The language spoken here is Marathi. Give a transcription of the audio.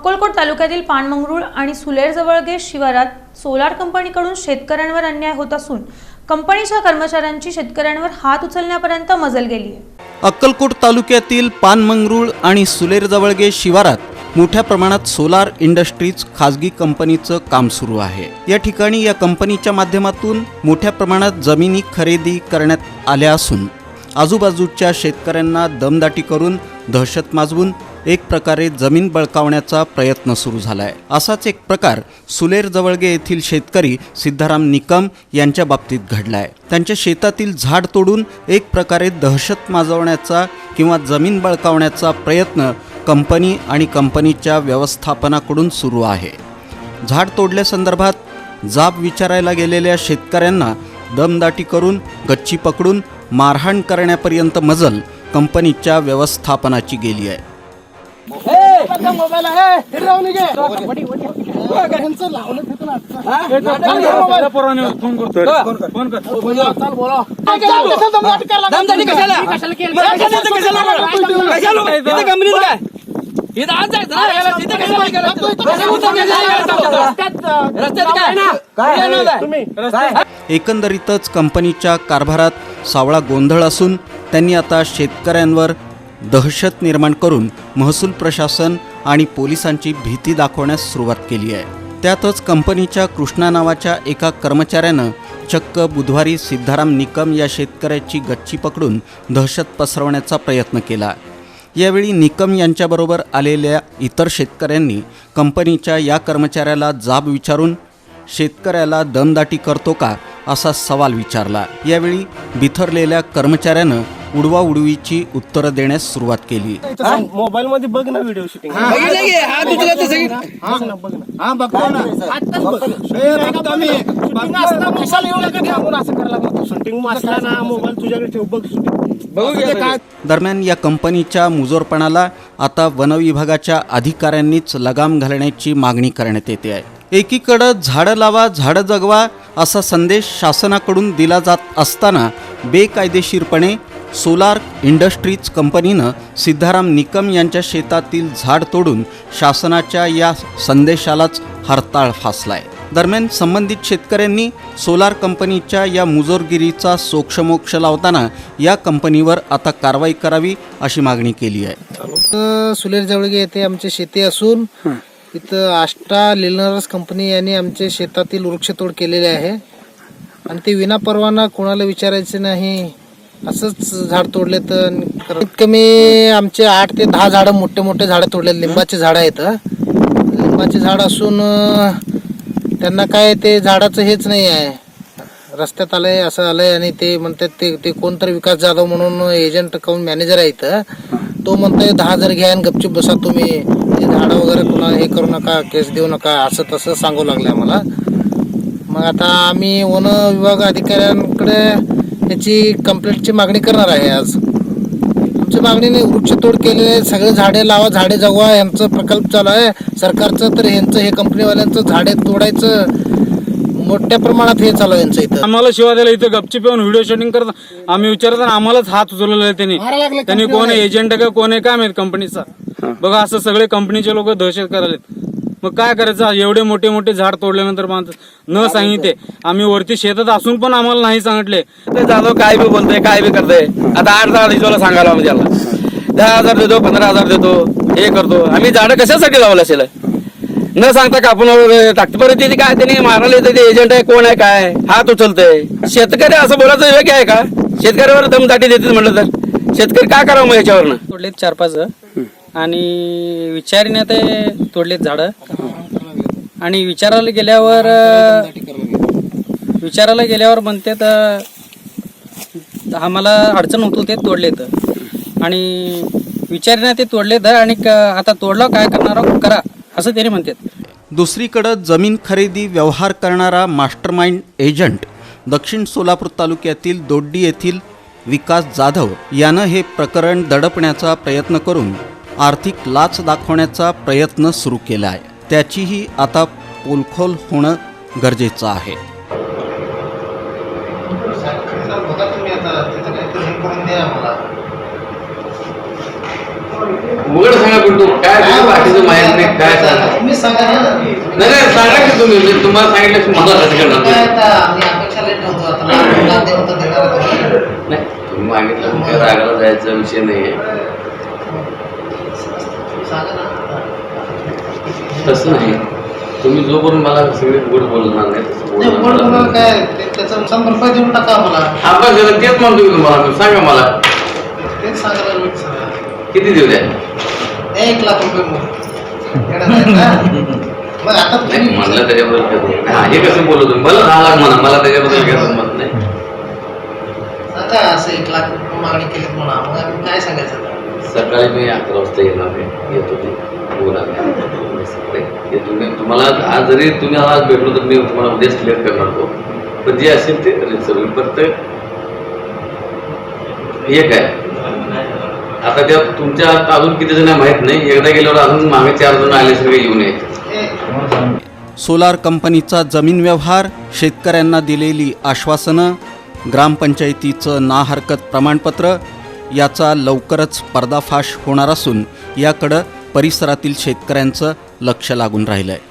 अक्कलकोट तालुक्यातील पानमंगरुळ आणि सुलेरजवळगे शिवारात सोलार कंपनीकडून शेतकऱ्यांवर अन्याय होत असून कंपनीच्या कर्मचाऱ्यांची शेतकऱ्यांवर हात उचलण्यापर्यंत मजल गेली आहे. अक्कलकोट तालुक्यातील पानमंगरुळ आणि सुलेरजवळगे शिवारात मोठ्या प्रमाणात सोलार इंडस्ट्रीज खाजगी कंपनीचं काम सुरू आहे. या ठिकाणी या कंपनीच्या माध्यमातून मोठ्या प्रमाणात जमिनी खरेदी करण्यात आल्या असून आजूबाजूच्या शेतकऱ्यांना दमदाटी करून दहशत माजवून एक प्रकारे जमीन बळकावण्याचा प्रयत्न सुरू झाला आहे असाच एक प्रकार सुलेर जवळगे येथील शेतकरी सिद्धाराम निकम यांच्या बाबतीत घडला आहे त्यांच्या शेतातील झाड तोडून एक प्रकारे दहशत माजवण्याचा किंवा जमीन बळकावण्याचा प्रयत्न कंपनी आणि कंपनीच्या व्यवस्थापनाकडून सुरू आहे. झाड तोडल्यासंदर्भात जाब विचारायला गेलेल्या शेतकऱ्यांना दमदाटी करून गच्ची पकडून मारहाण करण्यापर्यंत मजल कंपनीच्या व्यवस्थापनाची गेली आहे. मोबाईल आहे. हे? एकंदरीतच कंपनीच्या कारभारात सावळा गोंधळ असून त्यांनी आता शेतकऱ्यांवर दहशत निर्माण करून महसूल प्रशासन आणि पोलिसांची भीती दाखवण्यास सुरुवात केली आहे. त्यातच कंपनीच्या कृष्णा नावाच्या एका कर्मचाऱ्यानं चक्क बुधवारी सिद्धाराम निकम या शेतकऱ्याची गच्ची पकडून दहशत पसरवण्याचा प्रयत्न केला. यावेळी निकम यांच्याबरोबर आलेल्या इतर शेतकऱ्यांनी कंपनीच्या या कर्मचाऱ्याला जाब विचारून शेतकऱ्याला दमदाटी करतो का? असा सवाल विचारला. यावेळी बिथरलेल्या कर्मचाऱ्यानं उडवाउडवीची उत्तरं देण्यास सुरुवात केली. मोबाईल मध्ये बघ ना व्हिडिओ शूटिंग हा. हे दरम्यान या कंपनीच्या मुजोरपणाला आता वनविभागाच्या अधिकाऱ्यांनीच लगाम घालण्याची मागणी करण्यात येते आहे. एकीकडं झाडं लावा झाडं जगवा असा संदेश शासनाकडून दिला जात असताना बेकायदेशीरपणे सोलार इंडस्ट्रीज कंपनीनं सिद्धाराम निकम यांच्या शेतातील झाड तोडून शासनाच्या या संदेशालाच हरताळ फासलाय. दरम्यान संबंधित शेतकऱ्यांनी सोलार कंपनीच्या या मुजोरगिरीचा सोक्षमोक्ष लावताना या कंपनीवर आता कारवाई करावी अशी मागणी केली आहे. सुलेर जवळगे येथे आमचे शेती असून इथं आष्टा लिलनरस कंपनी यांनी आमचे शेतातील वृक्षतोड केलेले आहे. आणि ते विना परवाना कोणाला विचारायचे नाही असंच झाड तोडले तर कमीत कमी आमचे आठ ते दहा झाडं मोठे मोठे झाडं तोडले. लिंबाचे झाडं आहेत लिंबाचे झाड असून त्यांना काय ते झाडाचं हेच नाही आहे. रस्त्यात आलंय असं आलंय आणि ते म्हणतात ते ते कोणतरी विकास जाधव म्हणून एजंट काऊन मॅनेजर आहे इथं तो म्हणतोय दहा हजार घ्या आणि गपचूप बसा तुम्ही. ते झाडं वगैरे कुणा हे करू नका केस देऊ नका असं तसं सांगू लागलं आम्हाला. मग आता आम्ही वन विभाग अधिकाऱ्यांकडे याची कंप्लेंटची मागणी करणार आहे आज. आमची मागणी नाही वृक्षतोड केलेले आहे सगळे झाडे लावा झाडे जगवा यांचं प्रकल्प चालू आहे. सरकारचं तर ह्यांचं हे कंपनीवाल्यांचं झाडे तोडायचं मोठ्या प्रमाणात हे चालू आहे यांचं इथं. आम्हाला शिवा द्यायला इथं गपचिप येऊन व्हिडिओ शूटिंग करत आम्ही विचारताना आम्हालाच हात उचललेला आहे त्यांनी. त्यांनी कोण एजंट का? कोण आहे? काय माहीत कंपनीचा बघा असं सगळे कंपनीचे लोक दहशत करायलेत. मग काय करायचं? एवढे मोठे मोठे झाड तोडल्यानंतर माणसं न सांगितले. आम्ही वरती शेतात असून पण आम्हाला नाही सांगितले. ते जाधव काय बी बोलतोय काय बी करतोय. आता आठ दहा दिवसाला सांगायला आम्ही त्याला. दहा हजार देतो पंधरा हजार देतो हे करतो. आम्ही झाडं कशासाठी लावलं असेल? न सांगता कापून टाकतो. परत तिथे काय? त्यांनी मारायला येतं ते एजंट आहे कोण आहे काय? हात उचलतोय. शेतकरी असं बोलायचं योग्य आहे का? शेतकऱ्यावर दमदाटी देतील म्हटलं तर. शेतकरी काय करावं मग याच्यावरनं? तोडलेत चार पाच आणि विचारीने ते तोडलेत झाडं. आणि विचारायला गेल्यावर विचारायला गेल्यावर म्हणते तर आम्हाला अडचण होत होते तोडलेत. आणि विचारीने ते तोडलेत आणि क- आता तोडलं काय करणार करा असं त्याने म्हणतात. दुसरीकडं जमीन खरेदी व्यवहार करणारा मास्टरमाइंड एजंट दक्षिण सोलापूर तालुक्यातील दोड्डी येथील विकास जाधव यानं हे प्रकरण दडपण्याचा प्रयत्न करून आर्थिक लाच दाखवण्याचा प्रयत्न सुरू केला आहे. त्याचीही आता पोलखोल होणं गरजेचं आहे. तुम्ही हे उघड सांगा काय तुझं बाकीचं माहीत नाही? काय चाललंय नाही नाही सांगा की तुम्ही. मी तुम्हाला सांगितलं की मला कसं करणार काय आता आम्ही अपेक्षा लेट ठेवतो. आता लाख दे होतं देणार होतो. नाही तुम्ही मागितलं काय रागाला जायचा विषय नाहीये. सांगा ना तसं नाही तुम्ही जोपर्यंत मला सगळे गोड बोलणार नाही तसं नाही, बोलणार मला नाही. काय ते- त्याचं भरपाई देऊन टाका हा बस झालं, तेच म्हणतो मी तुम्हाला मी सांगा मला तेच सांगायला मी सगळं. किती देऊ द्या एक लाख रुपये मग येणार का? मग आता नाही तुम्ही म्हणलं त्याच्याबद्दल काय नाही. हा, हे कसं बोललो तुम्ही मला दहा लाख म्हणा मला त्याच्याबद्दल काय संमत नाही सांगा असं एक लाख रुपये मागणी केली म्हणा मग आम्ही काय सांगायचं आता? सकाळी मी अकरा वाजता येणार आहे. येतो मी बोला मी सकाळी तुम्हाला आज जरी तुम्ही आज भेटलो तर मी तुम्हाला उद्याच क्लिअर करणार तो पण जे असेल ते सगळं फक्त एक आहे आता त्या तुमच्या आता अजून किती जण माहीत नाही. एकदा गेल्यावर अजून मागे चार जण आले सगळे येऊन यायचे सोलार कंपनीचा जमीन व्यवहार शेतकऱ्यांना दिलेली आश्वासनं ग्रामपंचायतीचं ना हरकत प्रमाणपत्र याचा लवकरच पर्दाफाश होणार असून याकडं परिसरातील शेतकऱ्यांचं लक्ष लागून राहिलं आहे